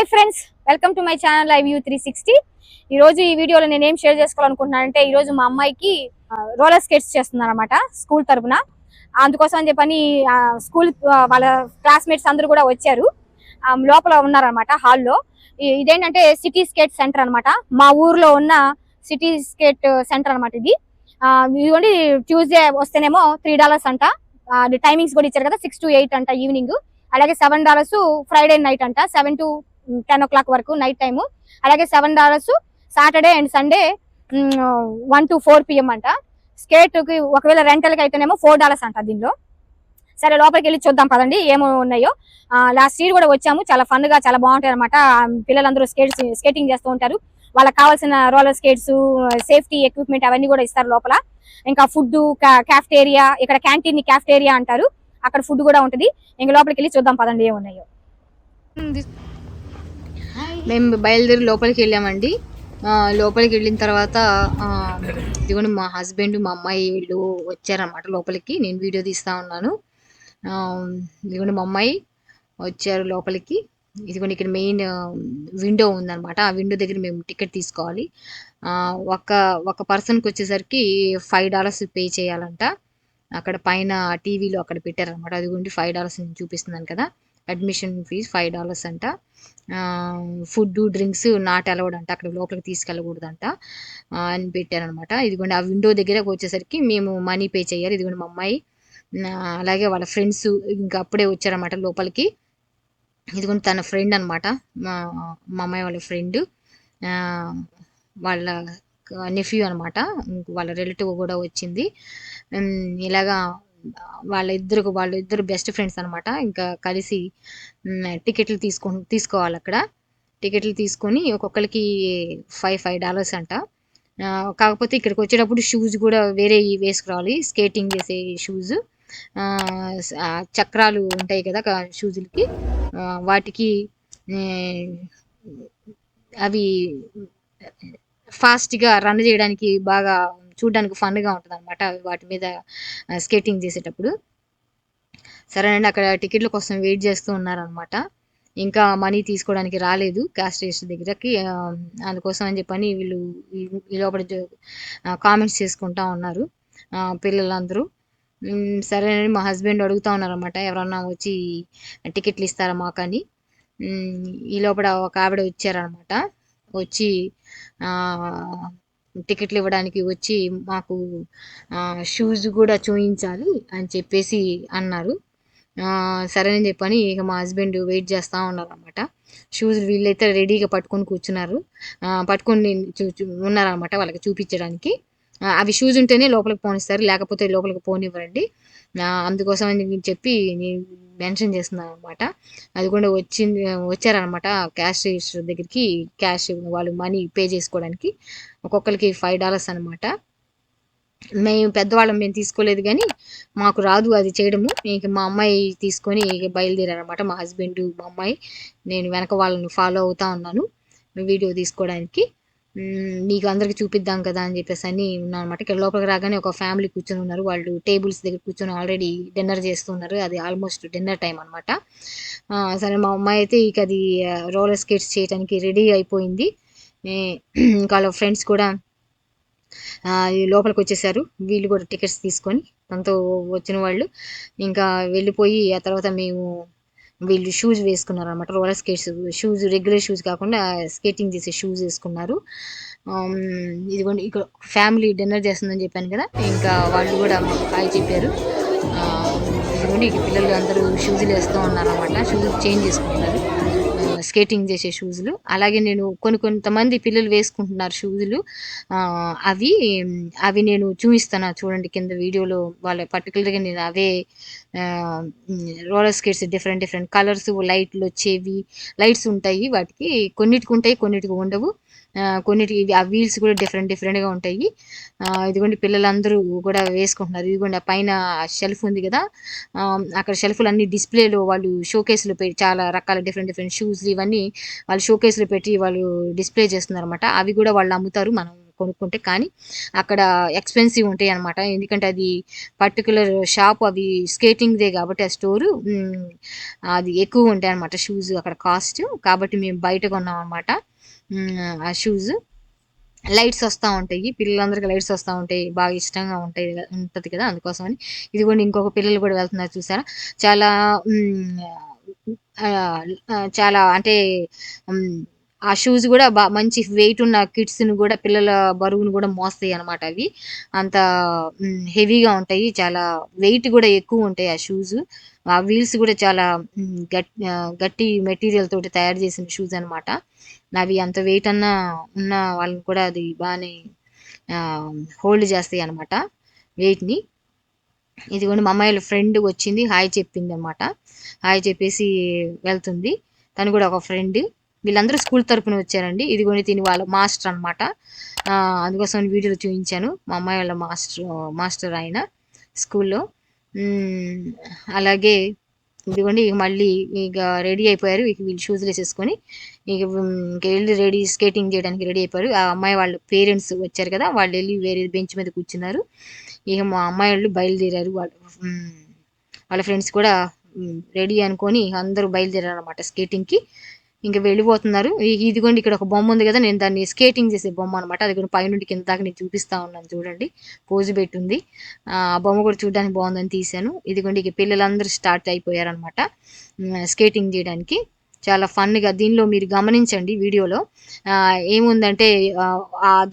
Hi friends welcome to my channel live you three sixty ఈ రోజు ఈ వీడియోలో నేను ఏం షేర్ చేసుకోవాలనుకుంటున్నానంటే ఈ రోజు మా అమ్మాయికి రోలర్ స్కేట్స్ చేస్తున్నాను అనమాట స్కూల్ తరపున. అందుకోసం అని చెప్పని స్కూల్ వాళ్ళ క్లాస్మేట్స్ అందరూ కూడా వచ్చారు. లోపల ఉన్నారనమాట హాల్లో ఇదేంటంటే సిటీ స్కేట్ సెంటర్ అన్నమాట. మా ఊర్లో ఉన్న సిటీ స్కేట్ సెంటర్ అన్నమాట ఇది. ఆ, ఇదిగోండి ట్యూస్డే వస్తేనేమో త్రీ డాలర్స్ అంట. టైమింగ్స్ కూడా ఇచ్చారు కదా సిక్స్ టు ఎయిట్ అంట ఈవినింగ్ అలాగే సెవెన్ డాలర్స్ ఫ్రైడే నైట్ అంట seven to ten o'clock వరకు నైట్ టైము అలాగే seven dollars Saturday and Sunday one to four PM అంట. స్కేట్కి ఒకవేళ రెంటల్కి అయితేనేమో ఫోర్ డాలర్స్ అంట దీనిలో. సరే లోపలికి వెళ్ళి చూద్దాం పదండి ఏమో ఉన్నాయో. లాస్ట్ ఇయర్ కూడా వచ్చాము చాలా ఫన్గా చాలా బాగుంటాయి అనమాట పిల్లలందరూ స్కేట్స్ స్కేటింగ్ చేస్తూ ఉంటారు. వాళ్ళకి కావాల్సిన రోలర్ స్కేట్స్ సేఫ్టీ ఎక్విప్మెంట్ అవన్నీ కూడా ఇస్తారు లోపల. ఇంకా ఫుడ్ క్యాఫ్టేరియా ఇక్కడ క్యాంటీన్ని క్యాఫ్టేరియా అంటారు. అక్కడ ఫుడ్ కూడా ఉంటది. ఇంకా లోపలికి వెళ్ళి చూద్దాం పదండి ఏమున్నాయో. మేము బయలుదేరి లోపలికి వెళ్ళామండి. లోపలికి వెళ్ళిన తర్వాత ఇదిగోండి మా హస్బెండ్ మా అమ్మాయి వీళ్ళు వచ్చారనమాట లోపలికి. నేను వీడియో తీస్తా ఉన్నాను. ఇదిగోండి మా అమ్మాయి వచ్చారు లోపలికి. ఇదిగోండి ఇక్కడ మెయిన్ విండో ఉందనమాట ఆ విండో దగ్గర మేము టికెట్ తీసుకోవాలి. ఒక ఒక పర్సన్కి వచ్చేసరికి ఫైవ్ డాలర్స్ పే చేయాలంట. అక్కడ పైన టీవీలో అక్కడ పెట్టారనమాట అదిగోండి ఫైవ్ డాలర్స్ నేను చూపిస్తున్నాను కదా. అడ్మిషన్ ఫీజ్ ఫైవ్ డాలర్స్ అంట. ఫుడ్ డ్రింక్స్ నాట్ అలౌడ్ అంట. అక్కడ లోపలికి తీసుకెళ్ళకూడదంట. అని పెట్టారనమాట. ఇదిగోండి ఆ విండో దగ్గరకు వచ్చేసరికి మేము మనీ పే చేయాలి. ఇదిగోండి మా అమ్మాయి అలాగే వాళ్ళ ఫ్రెండ్స్ ఇంకా అప్పుడే వచ్చారనమాట లోపలికి. ఇదిగోండి తన ఫ్రెండ్ అనమాట. మా మా అమ్మాయి వాళ్ళ ఫ్రెండ్. వాళ్ళ నెఫ్యూ అనమాట. వాళ్ళ రిలేటివ్ కూడా వచ్చింది. ఇలాగా వాళ్ళ ఇద్దరు వాళ్ళ ఇద్దరు బెస్ట్ ఫ్రెండ్స్ అనమాట ఇంకా కలిసి టికెట్లు తీసుకో తీసుకోవాలి అక్కడ. టికెట్లు తీసుకొని ఒక్కొక్కరికి ఫైవ్ ఫైవ్ డాలర్స్ అంట. కాకపోతే ఇక్కడికి వచ్చేటప్పుడు షూస్ కూడా వేరే వేసుకురావాలి. స్కేటింగ్ చేసే షూస్ చక్రాలు ఉంటాయి కదా షూజులకి వాటికి అవి ఫాస్ట్గా రన్ చేయడానికి బాగా చూడడానికి ఫన్గా ఉంటుంది అనమాట వాటి మీద స్కేటింగ్ చేసేటప్పుడు. సరేనండి అక్కడ టికెట్ల కోసం వెయిట్ చేస్తూ ఉన్నారనమాట ఇంకా మనీ తీసుకోవడానికి రాలేదు క్యాష్ స్టేషన్ దగ్గరకి. అందుకోసం అని చెప్పని వీళ్ళు ఈ- లోపల కామెంట్స్ చేసుకుంటా ఉన్నారు పిల్లలందరూ. సరేనండి మా హస్బెండ్ అడుగుతా ఉన్నారనమాట ఎవరన్నా వచ్చి టికెట్లు ఇస్తారా మాకని. ఈ లోపల ఒక ఆవిడ వచ్చారనమాట వచ్చి టికెట్లు ఇవ్వడానికి వచ్చి మాకు షూస్ కూడా చూయించాలి అని చెప్పేసి అన్నారు. సరే అని చెప్పని ఇక మా హస్బెండ్ వెయిట్ చేస్తూ ఉన్నారు అనమాట షూస్ వీళ్ళైతే రెడీగా పట్టుకొని కూర్చున్నారు. పట్టుకొని చూ ఉన్నారనమాట వాళ్ళకి చూపించడానికి. అవి షూస్ ఉంటేనే లోపలికి పోనిస్తారు లేకపోతే లోపలికి పోనివ్వరండి అందుకోసం అని చెప్పి నేను మెన్షన్ చేస్తున్నాను అనమాట అది కూడా వచ్చింది వచ్చారనమాట క్యాష్ రిజిస్టర్ దగ్గరికి క్యాష్ వాళ్ళు మనీ పే చేసుకోవడానికి. ఒక్కొక్కరికి ఫైవ్ డాలర్స్ అనమాట మేము పెద్దవాళ్ళం మేము తీసుకోలేదు కానీ మాకు రాదు అది చేయడము. ఇంక మా అమ్మాయి తీసుకొని బయలుదేరారనమాట మా హస్బెండ్ మా అమ్మాయి. నేను వెనక వాళ్ళని ఫాలో అవుతా ఉన్నాను వీడియో తీసుకోవడానికి. నీకు మీకు అందరికి చూపిద్దాం కదా అని చెప్పేసి అని ఉన్నాను అనమాట ఇక్కడ లోపలికి రాగానే ఒక ఫ్యామిలీ కూర్చొని ఉన్నారు. వాళ్ళు టేబుల్స్ దగ్గర కూర్చొని ఆల్రెడీ డిన్నర్ చేస్తున్నారు అది ఆల్మోస్ట్ డిన్నర్ టైం అనమాట సరే మా అమ్మాయి అయితే ఇక అది రోలర్ స్కేట్స్ చేయడానికి రెడీ అయిపోయింది. ఇంకా వాళ్ళ ఫ్రెండ్స్ కూడా లోపలికి వచ్చేసారు. వీళ్ళు కూడా టికెట్స్ తీసుకొని తనతో వచ్చిన వాళ్ళు. ఇంకా వెళ్ళిపోయి ఆ తర్వాత మేము వీళ్ళు షూస్ వేసుకున్నారు అనమాట roller skates shoes regular shoes కాకుండా స్కేటింగ్ చేసే షూస్ వేసుకున్నారు. ఇదిగోండి ఇక్కడ ఫ్యామిలీ డిన్నర్ చేస్తుందని చెప్పాను కదా ఇంకా వాళ్ళు కూడా హాయ్ చెప్పారు. ఆ, ఇదిగోండి ఇక్కడ పిల్లలు అందరూ షూజులు వేస్తూ ఉన్నారు అనమాట షూస్ చేంజ్ చేసుకుంటున్నారు. స్కేటింగ్ చేసే షూజులు. అలాగే నేను కొన్ని కొంతమంది పిల్లలు వేసుకుంటున్నారు షూజులు. అవి అవి నేను చూపిస్తాను చూడండి కింద వీడియోలో వాళ్ళ పర్టికులర్గా నేను అవే roller skates different different colours లైట్లు వచ్చేవి లైట్స్ ఉంటాయి వాటికి. కొన్నిటికి ఉంటాయి కొన్నిటికి ఉండవు. కొన్నిటి ఆ వీల్స్ కూడా డిఫరెంట్ డిఫరెంట్గా ఉంటాయి. ఇదిగోండి పిల్లలందరూ కూడా వేసుకుంటున్నారు. ఇదిగోండి ఆ పైన షెల్ఫ్ ఉంది కదా. అక్కడ షెల్ఫ్లు అన్ని డిస్ప్లేలో వాళ్ళు షోకేస్లో పెట్టి చాలా రకాల డిఫరెంట్ డిఫరెంట్ షూస్ ఇవన్నీ వాళ్ళు షోకేస్లో పెట్టి వాళ్ళు డిస్ప్లే చేస్తున్నారు అనమాట అవి కూడా వాళ్ళు అమ్ముతారు మనం కొనుక్కుంటే. కానీ అక్కడ ఎక్స్పెన్సివ్ ఉంటాయి అనమాట ఎందుకంటే అది పర్టికులర్ షాప్ అవి స్కేటింగ్దే కాబట్టి ఆ స్టోరు అది ఎక్కువ ఉంటాయి అనమాట షూస్ అక్కడ కాస్ట్ కాబట్టి మేము బయట కొన్నాం అనమాట ఆ షూస్ లైట్స్ వస్తూ ఉంటాయి. పిల్లలందరికీ లైట్స్ వస్తూ ఉంటాయి. బాగా ఇష్టంగా ఉంటాయి ఉంటుంది ఉంటది కదా అందుకోసమని. ఇది కూడా ఇంకొక పిల్లలు కూడా వెళ్తున్నారు చూసారా? చాలా చాలా అంటే ఆ షూస్ కూడా బా మంచి వెయిట్ ఉన్న కిడ్స్ని కూడా పిల్లల బరువును కూడా మోస్తాయి అనమాట అవి. అంత హెవీగా ఉంటాయి. చాలా వెయిట్ కూడా ఎక్కువ ఉంటాయి ఆ షూస్ ఆ వీల్స్ కూడా చాలా గట్టి గట్ గట్టి మెటీరియల్ తోటి తయారు చేసిన షూస్ అన్నమాట. నావి అంత వెయిట్ అన్నా ఉన్న వాళ్ళని కూడా అది బాగానే హోల్డ్ చేస్తాయి అనమాట వెయిట్ని ఇదిగోండి మా అమ్మాయి ఫ్రెండ్ వచ్చింది హాయ్ చెప్పింది అనమాట హాయ్ చెప్పేసి వెళ్తుంది. తను కూడా ఒక ఫ్రెండ్ వీళ్ళందరూ స్కూల్ తరపున వచ్చారండి. ఇదిగోని తిని వాళ్ళ మాస్టర్ అనమాట అందుకోసం వీడియోలో చూపించాను. మా అమ్మాయి వాళ్ళ మాస్టర్ మాస్టర్ ఆయన స్కూల్లో. అలాగే ఇదిగోండి ఇక మళ్ళీ ఇక రెడీ అయిపోయారు. ఇక వీళ్ళు షూస్ వేసేసుకొని ఇక వెళ్ళి రెడీ స్కేటింగ్ చేయడానికి రెడీ అయిపోయారు. ఆ అమ్మాయి వాళ్ళ పేరెంట్స్ వచ్చారు కదా వాళ్ళు వెళ్ళి వేరే బెంచ్ మీద కూర్చున్నారు. ఇక మా అమ్మాయి వాళ్ళు బయలుదేరారు. వాళ్ళ వాళ్ళ ఫ్రెండ్స్ కూడా రెడీ అనుకొని అందరూ బయలుదేరారు అనమాట స్కేటింగ్కి ఇంకా వెళ్ళిపోతున్నారు. ఇదిగోండి ఇక్కడ ఒక బొమ్మ ఉంది కదా నేను దాన్ని స్కేటింగ్ చేసే బొమ్మ అనమాట అది కూడా పైనుండి కింద దాకా నేను చూపిస్తా ఉన్నాను చూడండి. పోజు పెట్టుంది. ఆ బొమ్మ కూడా చూడడానికి బాగుందని తీశాను. ఇదిగోండి ఇక పిల్లలందరూ స్టార్ట్ అయిపోయారనమాట స్కేటింగ్ చేయడానికి. చాలా ఫన్గా దీనిలో మీరు గమనించండి వీడియోలో. ఏముందంటే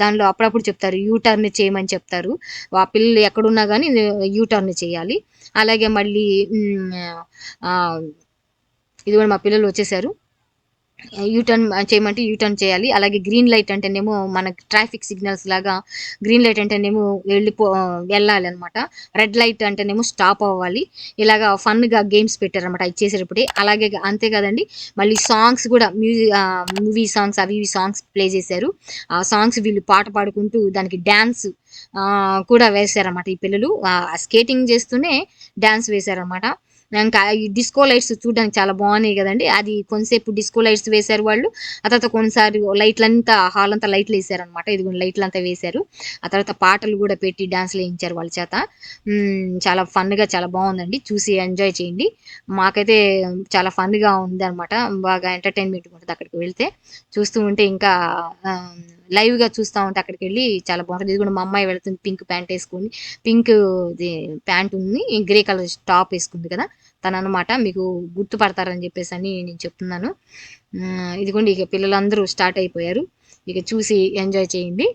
దానిలో అప్పుడప్పుడు చెప్తారు యూ టర్న్ చేయమని చెప్తారు. ఆ పిల్లలు ఎక్కడున్నా కానీ యూ టర్న్ చేయాలి. అలాగే మళ్ళీ ఇది కూడా మా పిల్లలు వచ్చేసారు. యూటర్న్ చేయమంటే యూటర్న్ చేయాలి. అలాగే గ్రీన్ లైట్ అంటేనేమో మనకి ట్రాఫిక్ సిగ్నల్స్ లాగా గ్రీన్ లైట్ అంటేనేమో వెళ్ళిపో వెళ్ళాలి అనమాట రెడ్ లైట్ అంటేనేమో స్టాప్ అవ్వాలి. ఇలాగా ఫన్గా గేమ్స్ పెట్టారనమాట అది చేసేటప్పుడే. అలాగే అంతే కదండి మళ్ళీ సాంగ్స్ కూడా మ్యూజిక్ మూవీ సాంగ్స్ అవి ఇవి సాంగ్స్ ప్లే చేశారు. ఆ సాంగ్స్ వీళ్ళు పాట పాడుకుంటూ దానికి డ్యాన్స్ కూడా వేశారన్నమాట ఈ పిల్లలు. స్కేటింగ్ చేస్తూనే డ్యాన్స్ వేశారనమాట ఇంకా ఈ డిస్కో లైట్స్ చూడడానికి చాలా బాగున్నాయి కదండి. అది కొంతసేపు డిస్కో లైట్స్ వేశారు వాళ్ళు. ఆ తర్వాత కొన్నిసారి లైట్లంతా హాల్ అంతా లైట్లు వేసారు అనమాట ఇది లైట్లు అంతా వేశారు. ఆ తర్వాత పాటలు కూడా పెట్టి డాన్స్లు వేయించారు వాళ్ళ చేత. చాలా ఫన్గా చాలా బాగుందండి. చూసి ఎంజాయ్ చేయండి. మాకైతే చాలా ఫన్గా ఉంది అనమాట బాగా ఎంటర్టైన్మెంట్ ఉంటుంది అక్కడికి వెళ్తే. చూస్తూ ఉంటే ఇంకా లైవ్గా చూస్తూ ఉంటే అక్కడికి వెళ్ళి చాలా బాగుంటుంది. ఇది కూడా మా అమ్మాయి వెళుతుంది పింక్ ప్యాంట్ వేసుకుని. పింక్ ప్యాంట్ ఉంది. గ్రే కలర్ టాప్ వేసుకుంది కదా. తను అనమాట మీకు గుర్తుపడతారని చెప్పేసి అని నేను చెప్తున్నాను. ఇదిగోండి ఇక పిల్లలందరూ స్టార్ట్ అయిపోయారు. ఇక చూసి ఎంజాయ్ చేయండి.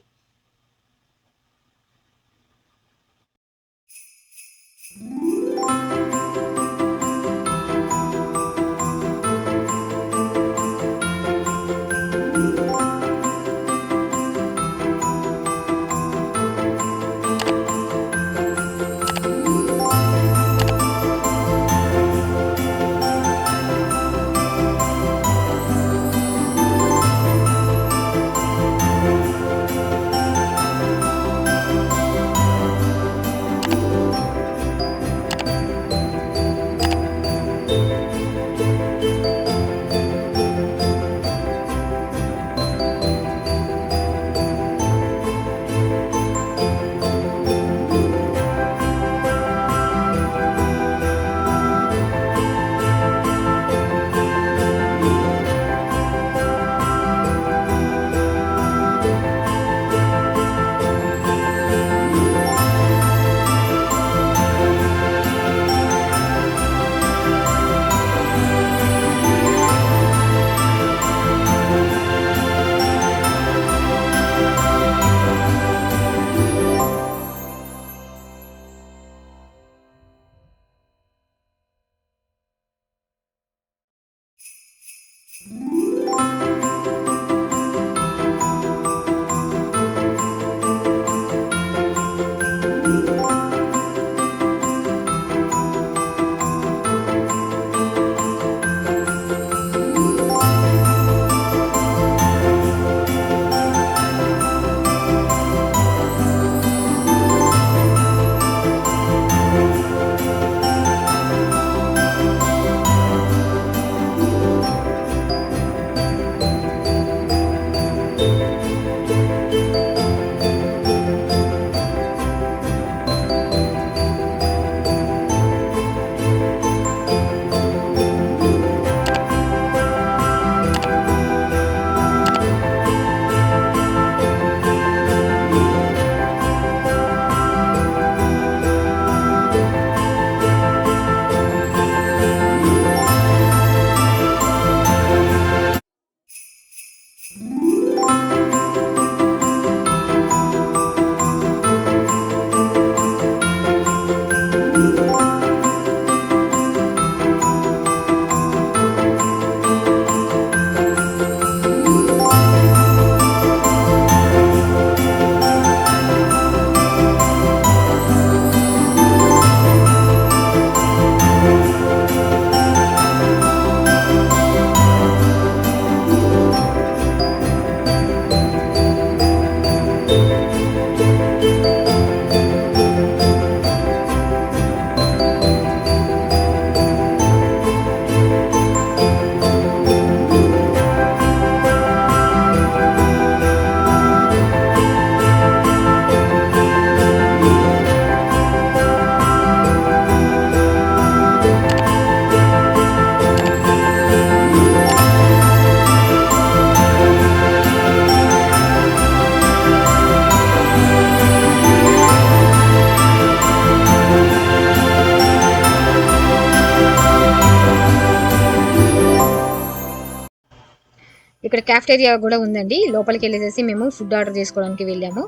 క్యాఫ్టేరియా కూడా ఉందండి. లోపలికి వెళ్ళేసేసి మేము ఫుడ్ ఆర్డర్ చేసుకోవడానికి వెళ్ళాము.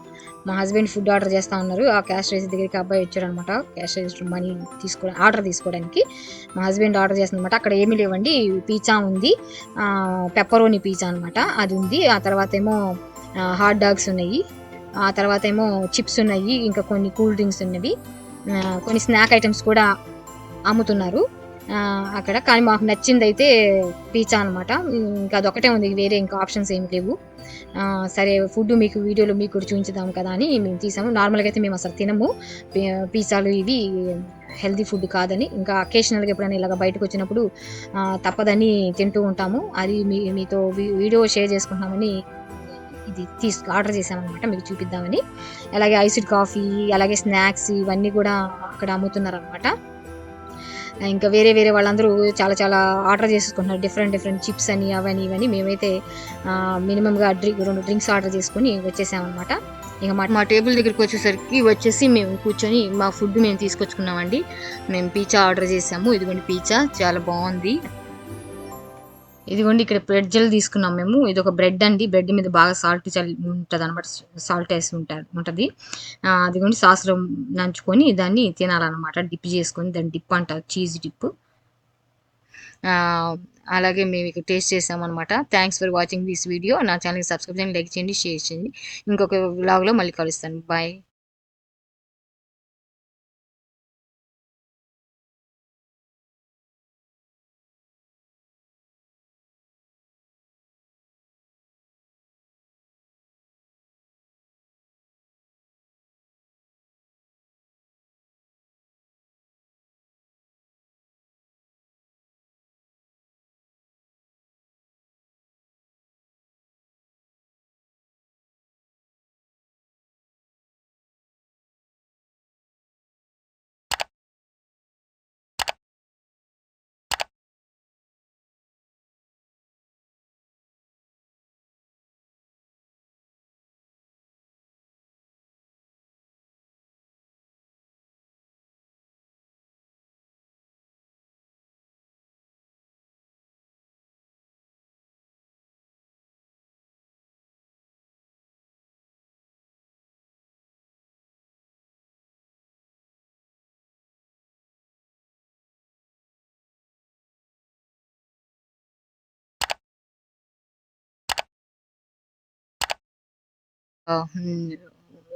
మా హస్బెండ్ ఫుడ్ ఆర్డర్ చేస్తా ఉన్నారు. ఆ క్యాష్ రైస్ దగ్గరికి అబ్బాయి వచ్చాడు అనమాట క్యాష్ రైస్ మనీ తీసుకో ఆర్డర్ తీసుకోవడానికి. మా హస్బెండ్ ఆర్డర్ చేస్తుందన్నమాట. అక్కడ ఏమీ లేవండి. పిజ్జా ఉంది. పెప్పరోని పిజ్జా అనమాట అది ఉంది. ఆ తర్వాత ఏమో హాట్ డాగ్స్ ఉన్నాయి. ఆ తర్వాత ఏమో చిప్స్ ఉన్నాయి. ఇంకా కొన్ని కూల్ డ్రింక్స్ ఉన్నవి. కొన్ని స్నాక్ ఐటమ్స్ కూడా అమ్ముతున్నారు. అక్కడ. కానీ మాకు నచ్చింది అయితే పిజ్జా అనమాట ఇంకా అదొకటే ఉంది. వేరే ఇంకా ఆప్షన్స్ ఏమి లేవు. సరే ఫుడ్ మీకు వీడియోలో మీకు కూడా చూపించుదాం కదా అని మేము తీసాము. నార్మల్గా అయితే మేము అసలు తినము. పిజ్జాలు ఇవి హెల్తీ ఫుడ్ కాదని. ఇంకా అకేషనల్గా ఎప్పుడైనా ఇలాగ బయటకు వచ్చినప్పుడు తప్పదని తింటూ ఉంటాము. అది మీ మీతో వీడియో షేర్ చేసుకుంటామని ఇది తీసుకు ఆర్డర్ చేశామన్నమాట మీకు చూపిద్దామని. అలాగే ఐసిడ్ కాఫీ అలాగే స్నాక్స్ ఇవన్నీ కూడా అక్కడ అమ్ముతున్నారు అనమాట ఇంకా వేరే వేరే వాళ్ళందరూ చాలా చాలా ఆర్డర్ చేసుకుంటున్నారు. డిఫరెంట్ డిఫరెంట్ చిప్స్ అని అవని ఇవని మేమైతే మినిమంగా డ్రింక్ రెండు డ్రింక్స్ ఆర్డర్ చేసుకొని వచ్చేసామన్నమాట. ఇక మా మా టేబుల్ దగ్గరికి వచ్చేసరికి వచ్చేసి మేము కూర్చొని మా ఫుడ్ మేము తీసుకొచ్చుకున్నామండి. మేము పిజ్జా ఆర్డర్ చేసాము. ఇదిగోండి పిజ్జా చాలా బాగుంది. ఇదిగోండి ఇక్కడ బ్రెడ్ జెల్ తీసుకున్నాం మేము. ఇది ఒక బ్రెడ్ అండి. బ్రెడ్ మీద బాగా సాల్ట్ చల్లి ఉంటుంది అనమాట సాల్ట్ వేసి ఉంటారు ఉంటుంది. అదిగోండి సాస్లో నంచుకొని దాన్ని తినాలన్నమాట. డిప్ చేసుకొని దాన్ని డిప్ అంటారు చీజ్ డిప్. అలాగే మేము ఇక్కడ టేస్ట్ చేసామన్నమాట. Thanks for watching this video నా ఛానల్కి సబ్స్క్రైబ్ చేయండి లైక్ చేయండి షేర్ చేయండి. ఇంకొక వ్లాగ్లో మళ్ళీ కలుస్తాను. బాయ్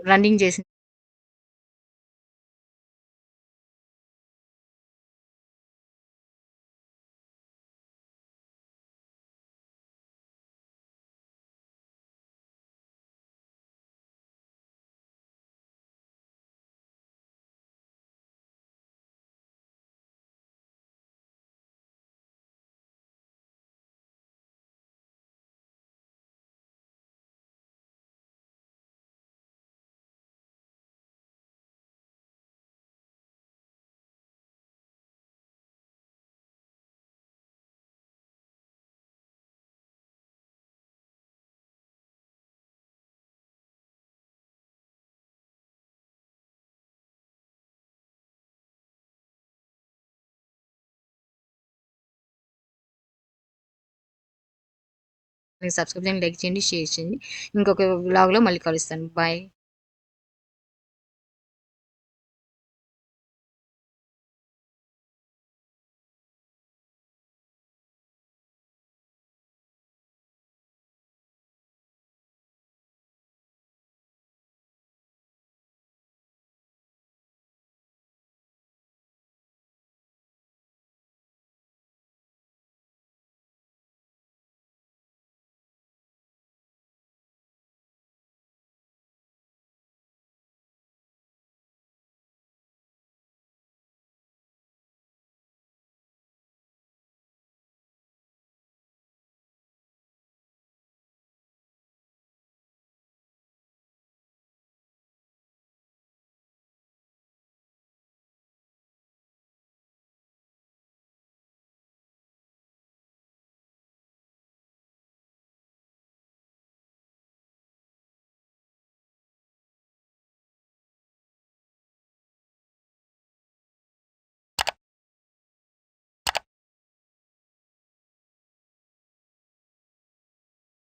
రన్నింగ్ చేసి సబ్స్క్రైబ్ చేయండి లైక్ చేయండి షేర్ చేయండి. ఇంకొక బ్లాగ్లో మళ్ళీ కలుస్తాను. బాయ్